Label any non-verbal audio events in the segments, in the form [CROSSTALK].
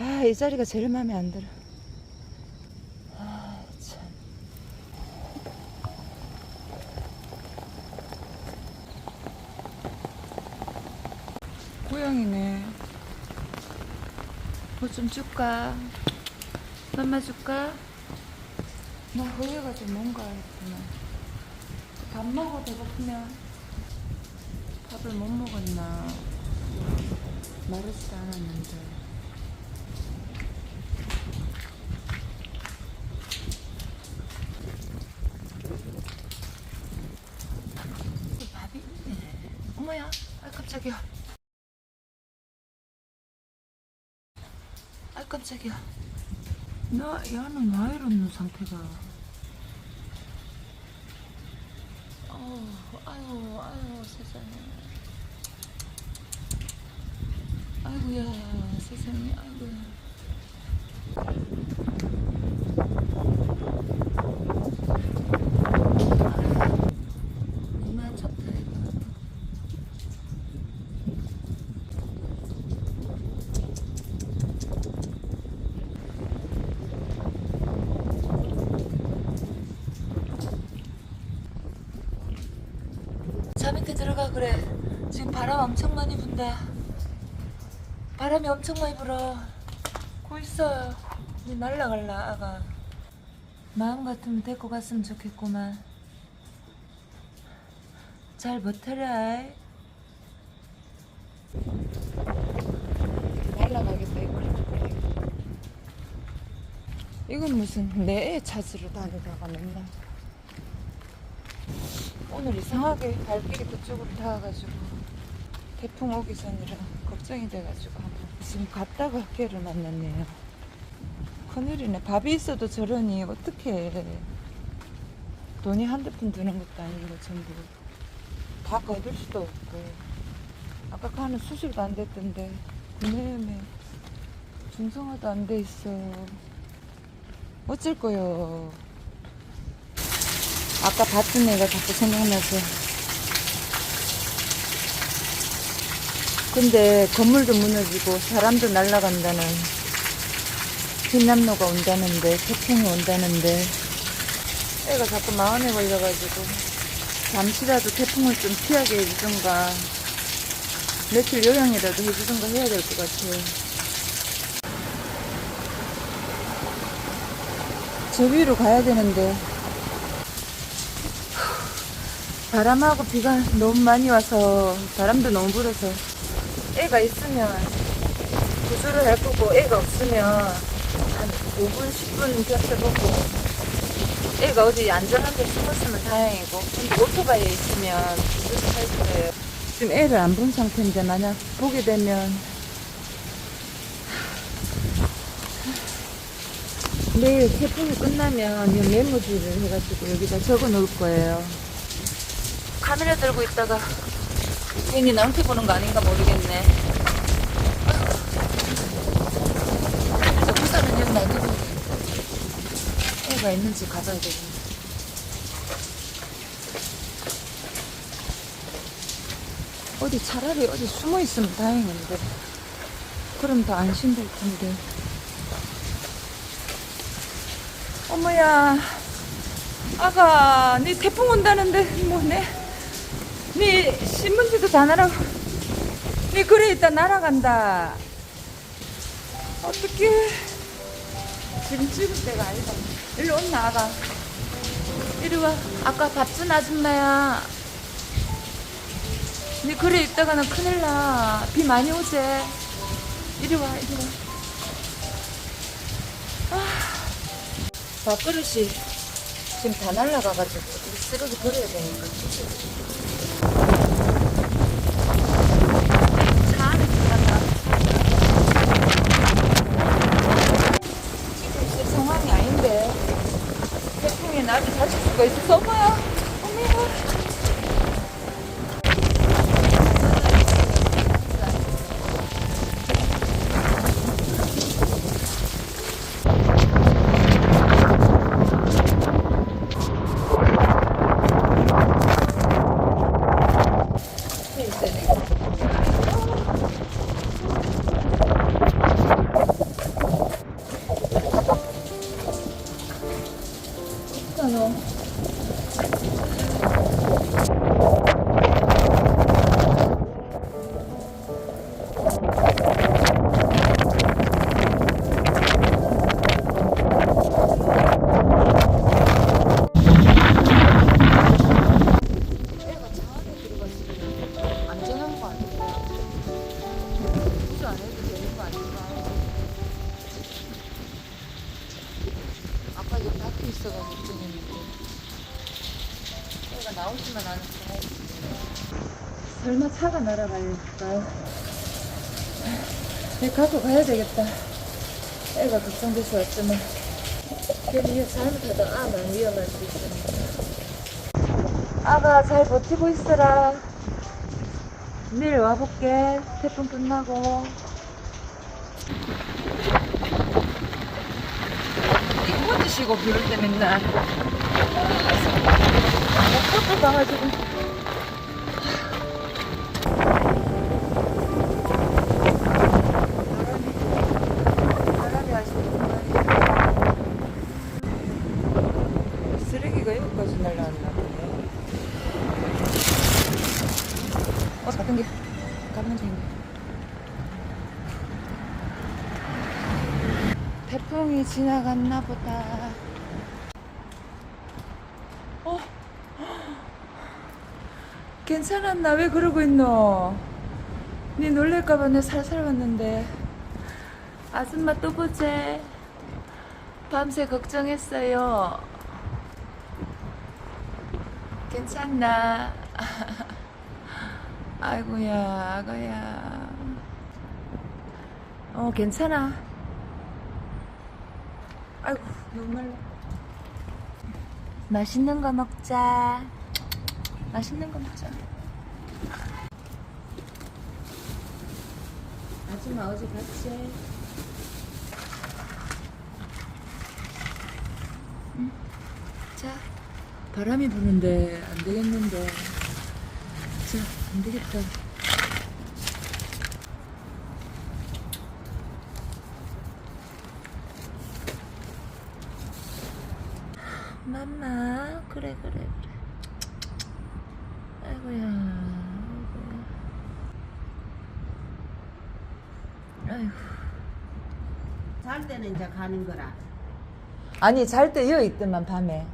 아, 이 자리가 제일 마음에 안 들어. 아, 참. 고양이네. 뭐 좀 줄까? 맘마 줄까? 나 허해가지고 뭔가 했구나. 밥 먹어 배고프면 밥을 못 먹었나 마르지도 않았는데 또 밥이 어머야? 아 깜짝이야. 아 깜짝이야. 나 야는 왜 이러는 상태가. 어, 아유, 아유, 세상에. 아이고야, 세상에, 아이고야. 그만 쳤다, 이거. 자 밑에 들어가 그래. 지금 바람 엄청 많이 분다. 바람이 엄청 많이 불어. 고 있어요. 이제 날라갈라 아가. 마음 같으면 데리고 갔으면 좋겠구만. 잘 버텨라. 날라가겠다 이거. 이건 무슨 내 애 찾으러 다니다가 맨날. 오늘 이상하게 발길이 그쪽으로 닿아가지고 태풍 오기 전이라 걱정이 돼가지고 지금 갔다가 걔를 만났네요. 큰일이네. 밥이 있어도 저러니 어떻게 돈이 한두 푼 드는 것도 아니고 전부 다 거둘 수도 없고 아까 가는 수술도 안 됐던데 구내염에 중성화도 안 돼 있어. 어쩔 거요. 아까 봤던 애가 자꾸 생각나서. 근데 건물도 무너지고 사람도 날아간다는 흰남노가 온다는데 태풍이 온다는데 애가 자꾸 마흔에 걸려가지고 잠시라도 태풍을 좀 피하게 해주던가 며칠 요양이라도 해주던가 해야 될 것 같아요. 저 위로 가야 되는데 바람하고 비가 너무 많이 와서 바람도 너무 불어서 애가 있으면 구조를 할 거고 애가 없으면 한 5분 10분 겹쳐보고 애가 어디 안전한 데 숨었으면 다행이고 오토바이에 있으면 구조를 할 거예요. 지금 애를 안 본 상태인데 만약 보게 되면 내일 태풍이 끝나면 이 메모지를 해가지고 여기다 적어 놓을 거예요 카메라 들고 있다가 괜히 낭패 보는 거 아닌가 모르겠네. 저 부산은 여기 놔두고 애가 있는지 가봐야 되겠네. 어디 차라리 어디 숨어 있으면 다행인데 그럼 더 안심될 텐데. 어머야, 아가, 네 태풍 온다는데 뭐네? 네 신문지도 다 날아 네 그래 있다 날아간다. 어떻게 지금 찍을 때가 아니다. 일로 온나 아가 이리 와. 아까 밥 준 아줌마야. 네 그래 있다가는 큰일 나 비 많이 오제 이리 와 이리 와. 아, 밥그릇이 지금 다 날라가가지고 쓰레기 버려야 되니까 차가 날아갈까 내 갖고 가야 되겠다. 애가 걱정돼서 왔지만. 괜히 잘못하다 아만 위험할 수 있으니까. 아가 잘 버티고 있어라. 내일 와볼게. 태풍 끝나고. 이거 드시고 비올 때 맨날. 먹고 가가지고 어 가던 길 가면 되네 태풍이 지나갔나 보다. 어? 괜찮았나? 왜 그러고 있노? 니 놀랄까봐 내 살살 왔는데. 아줌마 또 보재 밤새 걱정했어요. 괜찮나 [LAUGHS] 아이고야 아가야. 어 괜찮아. 아이고 말라 맛있는 거 먹자. 맛있는 거 먹자. 아줌마 어제 봤지? 응. 자 바람이 부는데 안 되겠는데. 자 안 되겠다. 맘마 그래 그래 그래. 아이고야 아이고야. 아이고. 잘 때는 이제 가는 거라. 아니 잘 때 여여 있더만 밤에.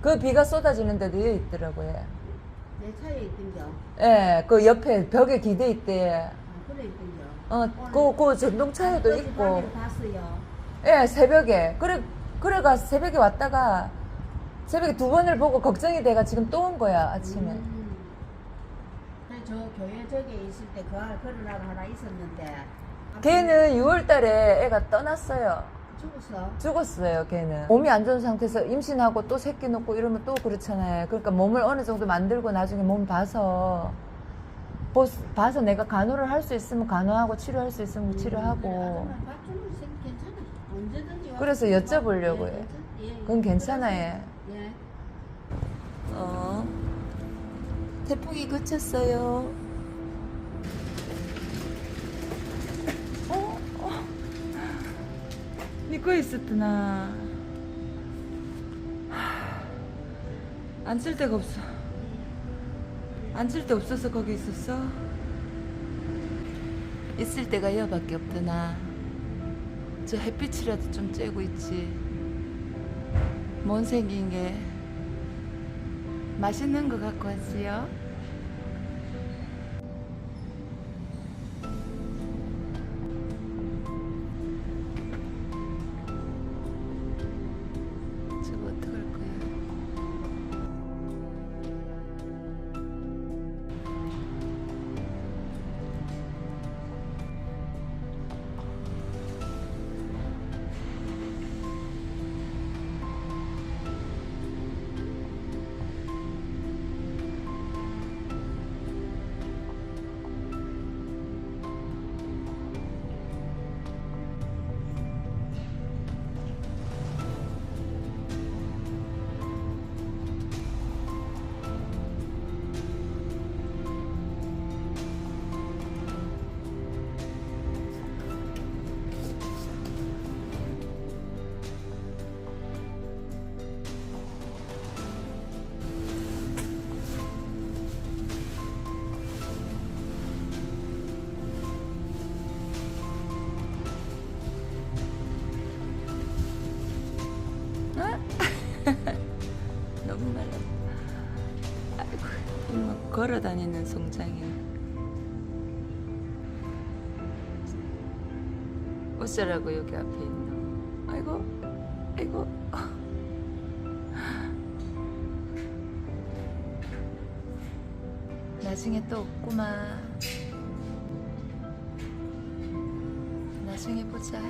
그 비가 쏟아지는데도 여여 있더라고요 내 차에 있던겨. 예, 그 옆에 벽에 기대 있대. 아, 그래 있던겨. 어, 그, 그 전동차에도 있고. 봤어요. 예, 새벽에. 그래, 그래가 새벽에 왔다가 새벽에 두 번을 보고 걱정이 돼가 지금 또 온 거야, 아침에. 음. 근데 저 교회 저기 있을 때 그 아- 그러라고 하나 있었는데. 걔는 6월 달에 애가 떠났어요. 죽었어. 죽었어요, 걔는. 몸이 안 좋은 상태에서 임신하고 또 새끼 놓고 이러면 또 그렇잖아요. 그러니까 몸을 어느 정도 만들고 나중에 몸 봐서, 보- 봐서 내가 간호를 할 수 있으면 간호하고 치료할 수 있으면 치료하고. 언제든지. 와서 그래서 밥- 여쭤보려고 예, 해. 괜찮- 예, 그건 괜찮아요. 예. 어. 태풍이 그쳤어요. 어? 어. 니거 있었구나. 앉을 데가 없어. 앉을 데 없어서 거기 있었어? 있을 데가 여밖에 없더나. 저 햇빛이라도 좀 쬐고 있지. 뭔 생긴 게 맛있는 거 갖고 왔지요? 다니는 송장이야. 어쩌라고 여기 앞에 있노? 아이고, 아이고. 나중에 또 없구만 나중에 보자